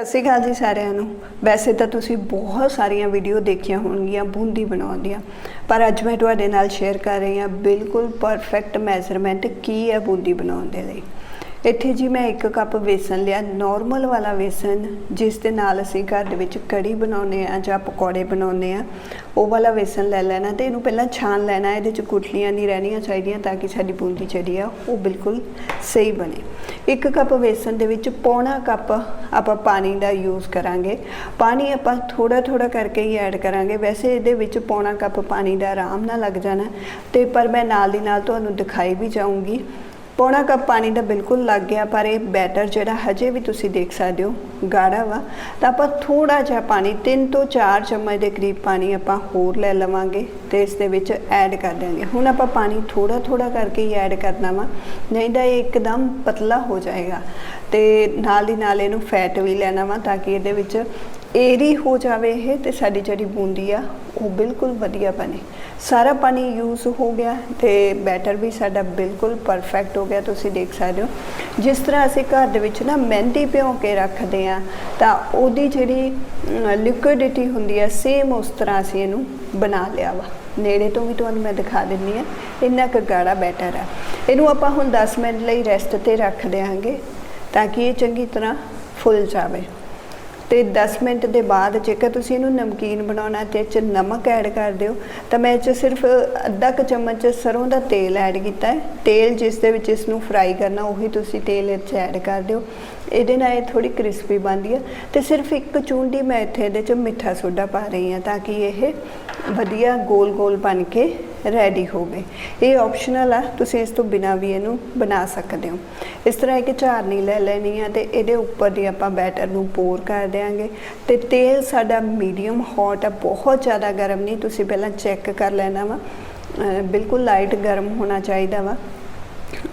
ਸਤਿ ਸ਼੍ਰੀ ਅਕਾਲ ਜੀ ਸਾਰਿਆਂ ਨੂੰ। ਵੈਸੇ ਤਾਂ ਤੁਸੀਂ ਬਹੁਤ ਸਾਰੀਆਂ ਵੀਡੀਓ ਦੇਖੀਆਂ ਹੋਣਗੀਆਂ, ਬੂੰਦੀ ਬਣਾਉਣ ਦੀਆਂ। ਪਰ ਅੱਜ ਮੈਂ ਤੁਹਾਡੇ ਨਾਲ ਸ਼ੇਅਰ ਕਰ ਰਹੀ ਹਾਂ ਬਿਲਕੁਲ ਪਰਫੈਕਟ ਮੈਜ਼ਰਮੈਂਟ ਕੀ ਹੈ ਬੂੰਦੀ ਬਣਾਉਣ ਦੇ ਲਈ। ਇੱਥੇ ਜੀ ਮੈਂ 1 ਕੱਪ ਵੇਸਣ ਲਿਆ ਨਾਰਮਲ ਵਾਲਾ ਵੇਸਣ, ਜਿਸ ਦੇ ਨਾਲ ਅਸੀਂ ਘਰ ਦੇ ਵਿੱਚ ਕੜੀ ਬਣਾਉਂਦੇ ਆ ਜਾਂ ਪਕੌੜੇ ਬਣਾਉਂਦੇ ਆ ਉਹ ਵਾਲਾ ਵੇਸਣ ਲੈ ਲੈਣਾ ਤੇ ਇਹਨੂੰ ਪਹਿਲਾਂ ਛਾਣ ਲੈਣਾ, ਇਹਦੇ ਚ ਗੁਠਲੀਆਂ ਨਹੀਂ ਰਹਿਣੀਆਂ ਚਾਹੀਦੀਆਂ ਤਾਂ ਕਿ ਸਾਡੀ ਬੂੰਦੀ ਜਿਹੜੀ ਆ ਉਹ ਬਿਲਕੁਲ ਸਹੀ ਬਣੇ। 1 ਕੱਪ ਵੇਸਣ ਦੇ ਵਿੱਚ ਪੌਣਾ ਕੱਪ ਆਪਾਂ ਪਾਣੀ ਦਾ ਯੂਜ਼ ਕਰਾਂਗੇ। ਪਾਣੀ ਆਪਾਂ ਥੋੜਾ ਥੋੜਾ ਕਰਕੇ ਹੀ ਐਡ ਕਰਾਂਗੇ। ਵੈਸੇ ਇਹਦੇ ਵਿੱਚ ਪੌਣਾ ਕੱਪ ਪਾਣੀ ਦਾ ਆਰਾਮ ਨਾਲ ਲੱਗ ਜਾਣਾ ਤੇ ਪਰ ਮੈਂ ਨਾਲ ਦੀ ਨਾਲ ਤੁਹਾਨੂੰ ਦਿਖਾਈ ਵੀ ਜਾਊਂਗੀ। ਪੌਣਾ ਕੱਪ ਪਾਣੀ ਦਾ ਬਿਲਕੁਲ ਲੱਗ ਗਿਆ, ਪਰ ਇਹ ਬੈਟਰ ਜਿਹੜਾ ਹਜੇ ਵੀ ਤੁਸੀਂ ਦੇਖ ਸਕਦੇ ਹੋ, ਗਾੜਾ ਵਾ। ਤਾਂ ਆਪਾਂ ਥੋੜਾ ਜਿਹਾ ਪਾਣੀ 3 ਤੋਂ 4 ਚਮਚ ਦੇ ਕਰੀਬ ਪਾਣੀ ਆਪਾਂ ਹੋਰ ਲੈ ਲਵਾਂਗੇ ਤੇ ਇਸ ਦੇ ਵਿੱਚ ਐਡ ਕਰ ਦਿਆਂਗੇ। ਹੁਣ ਆਪਾਂ ਪਾਣੀ ਥੋੜਾ ਥੋੜਾ ਕਰਕੇ ਹੀ ਐਡ ਕਰਨਾ ਵਾ, ਨਹੀਂ ਤਾਂ ਇਹ ਇੱਕਦਮ ਪਤਲਾ ਹੋ ਜਾਏਗਾ ਤੇ ਨਾਲ ਦੀ ਨਾਲ ਇਹਨੂੰ ਫੈਟ ਵੀ ਲੈਣਾ ਵਾ ਤਾਂ ਕਿ ਇਹਦੇ ਵਿੱਚ ਏਰੀ ਹੋ ਜਾਵੇ ਇਹ ਤੇ ਸਾਡੀ ਜਿਹੜੀ ਬੂੰਦੀ ਆ, ਉਹ ਬਿਲਕੁਲ ਵਧੀਆ ਬਣੇ। ਸਾਰਾ ਪਾਣੀ ਯੂਜ਼ ਹੋ ਗਿਆ ਤੇ ਬੈਟਰ ਵੀ ਸਾਡਾ ਬਿਲਕੁਲ ਪਰਫੈਕਟ ਹੋ ਗਿਆ, ਤੁਸੀਂ ਦੇਖ ਸਕਦੇ ਹੋ। ਜਿਸ ਤਰ੍ਹਾਂ ਅਸੀਂ ਘਰ ਦੇ ਵਿੱਚ ਨਾ ਮਹਿੰਦੀ ਭਿਓ ਕੇ ਰੱਖਦੇ ਆ ਤਾਂ ਉਹਦੀ ਜਿਹੜੀ ਲਿਕੁਇਡਿਟੀ ਹੁੰਦੀ ਹੈ ਸੇਮ ਉਸ ਤਰ੍ਹਾਂ ਅਸੀਂ ਇਹਨੂੰ ਬਣਾ ਲਿਆ ਵਾ। ਨੇੜੇ ਤੋਂ ਵੀ ਤੁਹਾਨੂੰ ਮੈਂ ਦਿਖਾ ਦਿੰਨੀ ਆ ਇੰਨਾ ਕੁ ਗਾੜਾ ਬੈਟਰ ਆ। ਇਹਨੂੰ ਆਪਾਂ ਹੁਣ 10 ਮਿੰਟ ਲਈ ਰੈਸਟ ਤੇ ਰੱਖ ਦਿਆਂਗੇ, ਤਾਂ ਕਿ ਇਹ ਚੰਗੀ ਤਰ੍ਹਾਂ ਫੁੱਲ ਜਾਵੇ। ਤੇ 10 ਮਿੰਟ ਦੇ ਬਾਅਦ ਜੇਕਰ ਤੁਸੀਂ ਇਹਨੂੰ ਨਮਕੀਨ ਬਣਾਉਣਾ ਤੇ ਇਹ 'ਚ ਨਮਕ ਐਡ ਕਰ ਦਿਓ, ਤਾਂ ਮੈਂ ਇਹ 'ਚ ਸਿਰਫ ਅੱਧਾ ਕੁ ਚਮਚ ਸਰੋਂ ਦਾ ਤੇਲ ਐਡ ਕੀਤਾ ਹੈ। ਤੇਲ ਜਿਸ ਦੇ ਵਿੱਚ ਇਸ ਨੂੰ ਫਰਾਈ ਕਰਨਾ, ਉਹੀ ਤੁਸੀਂ ਤੇਲ ਇਹ 'ਚ ਐਡ ਕਰ ਦਿਓ। ਇਹਦੇ ਨਾਲ ਇਹ ਥੋੜੀ ਕ੍ਰਿਸਪੀ ਬਣਦੀ ਹੈ। ਤੇ ਸਿਰਫ ਇੱਕ ਚੂੰਡੀ ਮੈਂ ਇੱਥੇ ਇਹਦੇ 'ਚ ਮਿੱਠਾ ਸੋਡਾ ਪਾ ਰਹੀ ਹਾਂ ਤਾਂ ਕਿ ਇਹ ਵਧੀਆ ਗੋਲ-ਗੋਲ ਬਣ ਕੇ ਰੈਡੀ ਹੋ ਗਏ। ਇਹ ਆਪਸ਼ਨਲ ਆ, ਤੁਸੀਂ ਇਸ ਤੋਂ ਬਿਨਾ ਵੀ ਇਹਨੂੰ ਬਣਾ ਸਕਦੇ ਹੋ। ਇਸ ਤਰ੍ਹਾਂ ਇੱਕ ਝਾਰਨੀ ਲੈ ਲੈਣੀ ਆ ਤੇ ਇਹਦੇ ਉੱਪਰ ਦੀ ਆਪਾਂ ਬੈਟਰ ਨੂੰ ਪੋਰ ਕਰ ਦਿਆਂਗੇ। ਤੇ ਤੇਲ ਸਾਡਾ ਮੀਡੀਅਮ ਹੌਟ ਆ, ਬਹੁਤ ਜ਼ਿਆਦਾ ਗਰਮ ਨਹੀਂ, ਤੁਸੀਂ ਪਹਿਲਾਂ ਚੈੱਕ ਕਰ ਲੈਣਾ ਵਾ। ਬਿਲਕੁਲ ਲਾਈਟ ਗਰਮ ਹੋਣਾ ਚਾਹੀਦਾ ਵਾ।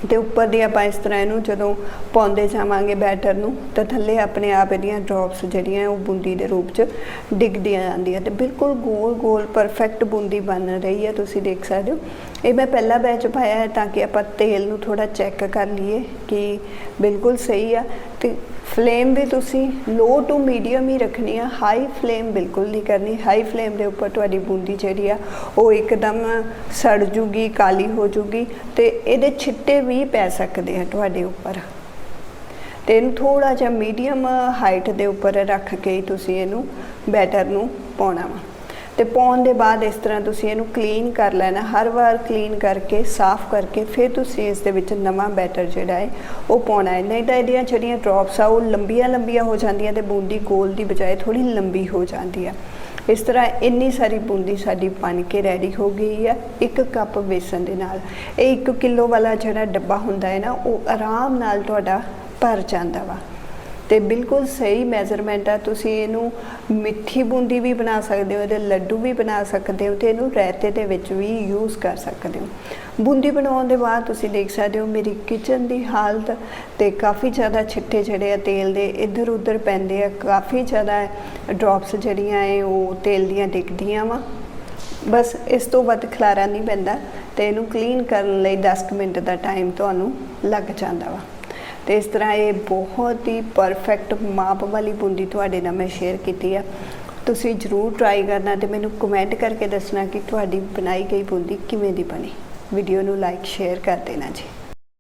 ਤੇ ਉੱਪਰ ਦੀ ਆਪਾਂ ਇਸ ਤਰ੍ਹਾਂ ਇਹਨੂੰ ਜਦੋਂ ਪਾਉਂਦੇ ਜਾਵਾਂਗੇ ਬੈਟਰ ਨੂੰ, ਤਾਂ ਥੱਲੇ ਆਪਣੇ ਆਪ ਇਹਦੀਆਂ ਡ੍ਰੌਪਸ ਜਿਹੜੀਆਂ ਉਹ ਬੂੰਦੀ ਦੇ ਰੂਪ 'ਚ ਡਿੱਗਦੀਆਂ ਜਾਂਦੀਆਂ ਤੇ ਬਿਲਕੁਲ ਗੋਲ ਗੋਲ ਪਰਫੈਕਟ ਬੂੰਦੀ ਬਣ ਰਹੀ ਹੈ, ਤੁਸੀਂ ਦੇਖ ਸਕਦੇ ਹੋ। ਇਹ ਮੈਂ ਪਹਿਲਾ ਬੈਚ ਪਾਇਆ ਹੈ ਤਾਂ ਕਿ ਆਪਾਂ ਤੇਲ ਨੂੰ ਥੋੜਾ ਚੈੱਕ ਕਰ ਲਈਏ ਕਿ ਬਿਲਕੁਲ ਸਹੀ ਆ। ਤੇ ਫਲੇਮ ਵੀ ਤੁਸੀਂ ਲੋ ਟੂ ਮੀਡੀਅਮ ਹੀ ਰੱਖਣੀ ਆ। ਹਾਈ ਫਲੇਮ ਬਿਲਕੁਲ ਨਹੀਂ ਕਰਨੀ। ਹਾਈ ਫਲੇਮ ਦੇ ਉੱਪਰ ਤੁਹਾਡੀ ਬੂੰਦੀ ਜਿਹੜੀ ਆ, ਉਹ ਇੱਕਦਮ ਸੜ ਜੂਗੀ, ਕਾਲੀ ਹੋ ਜੂਗੀ ਤੇ ਇਹਦੇ ਛਿੱਟੇ ਵੀ ਪੈ ਸਕਦੇ ਆ ਤੁਹਾਡੇ ਉੱਪਰ। ਤੇ ਇਹਨੂੰ ਥੋੜਾ ਜਿਹਾ ਮੀਡੀਅਮ ਹਾਈਟ ਦੇ ਉੱਪਰ ਰੱਖ ਕੇ ਹੀ ਤੁਸੀਂ ਇਹਨੂੰ ਬੈਟਰ ਨੂੰ ਪਾਉਣਾ ਵਾ। ਤੇ ਪਾਉਣ ਦੇ ਬਾਅਦ ਇਸ ਤਰ੍ਹਾਂ ਤੁਸੀਂ ਇਹਨੂੰ ਕਲੀਨ ਕਰ ਲੈਣਾ, ਹਰ ਵਾਰ ਕਲੀਨ ਕਰਕੇ, ਸਾਫ਼ ਕਰਕੇ, ਫਿਰ ਤੁਸੀਂ ਇਸ ਦੇ ਵਿੱਚ ਨਵਾਂ ਬੈਟਰ ਜਿਹੜਾ ਹੈ, ਉਹ ਪਾਉਣਾ ਹੈ। ਨਹੀਂ ਤਾਂ ਇਹਦੀਆਂ ਜਿਹੜੀਆਂ ਡ੍ਰੌਪਸ ਆ, ਉਹ ਲੰਬੀਆਂ ਲੰਬੀਆਂ ਹੋ ਜਾਂਦੀਆਂ ਤੇ ਬੂੰਦੀ ਗੋਲ ਦੀ ਬਜਾਏ ਥੋੜੀ ਲੰਬੀ ਹੋ ਜਾਂਦੀ ਆ। ਇਸ ਤਰ੍ਹਾਂ ਇੰਨੀ ਸਾਰੀ ਬੂੰਦੀ ਸਾਡੀ ਬਣ ਕੇ ਰੈਡੀ ਹੋ ਗਈ ਹੈ ਇੱਕ ਕੱਪ ਬੇਸਨ ਦੇ ਨਾਲ। ਇਹ 1 ਕਿਲੋ ਵਾਲਾ ਜਿਹੜਾ ਡੱਬਾ ਹੁੰਦਾ ਹੈ ਨਾ, ਉਹ ਆਰਾਮ ਨਾਲ ਤੁਹਾਡਾ ਭਰ ਜਾਂਦਾ ਵਾ। ਤੇ ਬਿਲਕੁਲ ਸਹੀ ਮੈਜ਼ਰਮੈਂਟ ਆ। ਤੁਸੀਂ ਇਹਨੂੰ ਮਿੱਠੀ ਬੂੰਦੀ ਵੀ ਬਣਾ ਸਕਦੇ ਹੋ, ਇਹਦੇ ਲੱਡੂ ਵੀ ਬਣਾ ਸਕਦੇ ਹੋ ਤੇ ਇਹਨੂੰ ਰਾਇਤੇ ਦੇ ਵਿੱਚ ਵੀ ਯੂਜ਼ ਕਰ ਸਕਦੇ ਹੋ। ਬੂੰਦੀ ਬਣਾਉਣ ਦੇ ਬਾਅਦ ਤੁਸੀਂ ਦੇਖ ਸਕਦੇ ਹੋ ਮੇਰੀ ਕਿਚਨ ਦੀ ਹਾਲਤ ਤੇ ਕਾਫੀ ਜ਼ਿਆਦਾ ਛਿੱਟੇ ਜਿਹੜੇ ਆ ਤੇਲ ਦੇ ਇੱਧਰ ਉੱਧਰ ਪੈਂਦੇ ਆ। ਕਾਫੀ ਜ਼ਿਆਦਾ ਡ੍ਰੌਪਸ ਜਿਹੜੀਆਂ ਐ ਉਹ ਤੇਲ ਦੀਆਂ ਡਿੱਗਦੀਆਂ ਵਾ। ਬਸ ਇਸ ਤੋਂ ਵੱਧ ਖਲਾਰਾ ਨਹੀਂ ਪੈਂਦਾ ਤੇ ਇਹਨੂੰ ਕਲੀਨ ਕਰਨ ਲਈ 10 ਮਿੰਟ ਦਾ ਟਾਈਮ ਤੁਹਾਨੂੰ ਲੱਗ ਜਾਂਦਾ ਵਾ। ਤੇ ਇਸ ਤਰ੍ਹਾਂ ਇਹ ਬਹੁਤ ਹੀ ਪਰਫੈਕਟ ਮਾਪ ਵਾਲੀ ਬੂੰਦੀ ਤੁਹਾਡੇ ਨਾਲ ਮੈਂ ਸ਼ੇਅਰ ਕੀਤੀ ਆ। ਤੁਸੀਂ ਜਰੂਰ ਟਰਾਈ ਕਰਨਾ ਤੇ ਮੈਨੂੰ ਕਮੈਂਟ ਕਰਕੇ ਦੱਸਣਾ ਕਿ ਤੁਹਾਡੀ ਬਣਾਈ ਗਈ ਬੂੰਦੀ ਕਿਵੇਂ ਦੀ ਬਣੀ। ਵੀਡੀਓ ਨੂੰ ਲਾਈਕ ਸ਼ੇਅਰ ਕਰ ਦੇਣਾ ਜੀ।